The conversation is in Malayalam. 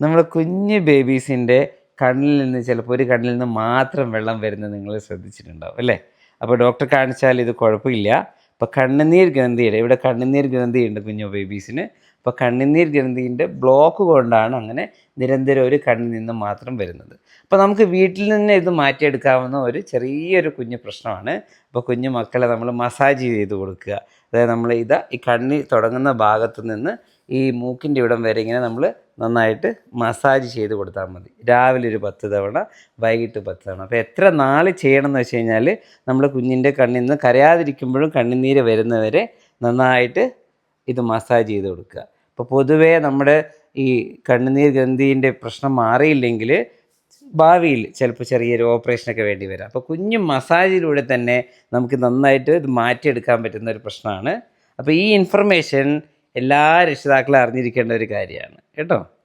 നമ്മൾ കുഞ്ഞ് ബേബീസിന്റെ കണ്ണിൽ നിന്ന് ചിലപ്പോൾ ഒരു കണ്ണിൽ നിന്ന് മാത്രം വെള്ളം വരുന്നത് നിങ്ങൾ ശ്രദ്ധിച്ചിട്ടുണ്ടാവും അല്ലേ? അപ്പോൾ ഡോക്ടർ കാണിച്ചാൽ ഇത് കുഴപ്പമില്ല. അപ്പോൾ കണ്ണുനീർ ഗ്രന്ഥിയുടെ ഇവിടെ കണ്ണുനീർ ഗ്രന്ഥിയുണ്ട് കുഞ്ഞു ബേബീസിന്. അപ്പോൾ കണ്ണുനീർ ഗ്രന്ഥിന്റെ ബ്ലോക്ക് കൊണ്ടാണ് അങ്ങനെ നിരന്തരം ഒരു കണ്ണിൽ നിന്ന് മാത്രം വരുന്നത്. അപ്പോൾ നമുക്ക് വീട്ടിൽ നിന്ന് ഇത് മാറ്റിയെടുക്കാവുന്ന ഒരു ചെറിയൊരു കുഞ്ഞു പ്രശ്നമാണ്. അപ്പോൾ കുഞ്ഞു മക്കളെ നമ്മൾ മസാജ് ചെയ്ത് കൊടുക്കുക. അതായത് നമ്മൾ ഇതാ ഈ കണ്ണി തുടങ്ങുന്ന ഭാഗത്ത് നിന്ന് ഈ മൂക്കിന്റെ ഇവിടം വരെ ഇങ്ങനെ നമ്മൾ നന്നായിട്ട് മസാജ് ചെയ്ത് കൊടുത്താൽ മതി. രാവിലെ ഒരു പത്ത് തവണ വൈകിട്ട് പത്ത് തവണ. അപ്പോൾ എത്ര നാൾ ചെയ്യണം എന്ന് വെച്ച് കഴിഞ്ഞാൽ നമ്മൾ കുഞ്ഞിന്റെ കണ്ണിൽ നിന്ന് കരയാതിരിക്കുമ്പോഴും കണ്ണുനീര് വരുന്നവരെ നന്നായിട്ട് ഇത് മസാജ് ചെയ്ത് കൊടുക്കുക. അപ്പോൾ പൊതുവേ നമ്മുടെ ഈ കണ്ണുനീർ ഗ്രന്ഥിന്റെ പ്രശ്നം മാറിയില്ലെങ്കിൽ ഭാവിയിൽ ചിലപ്പോൾ ചെറിയൊരു ഓപ്പറേഷനൊക്കെ വേണ്ടി വരാം. അപ്പോൾ കുഞ്ഞു മസാജിലൂടെ തന്നെ നമുക്ക് നന്നായിട്ട് ഇത് മാറ്റിയെടുക്കാൻ പറ്റുന്ന ഒരു പ്രശ്നമാണ്. അപ്പോൾ ഈ ഇൻഫർമേഷൻ എല്ലാ രക്ഷിതാക്കളും അറിഞ്ഞിരിക്കേണ്ട ഒരു കാര്യമാണ്. കേട്ടോ?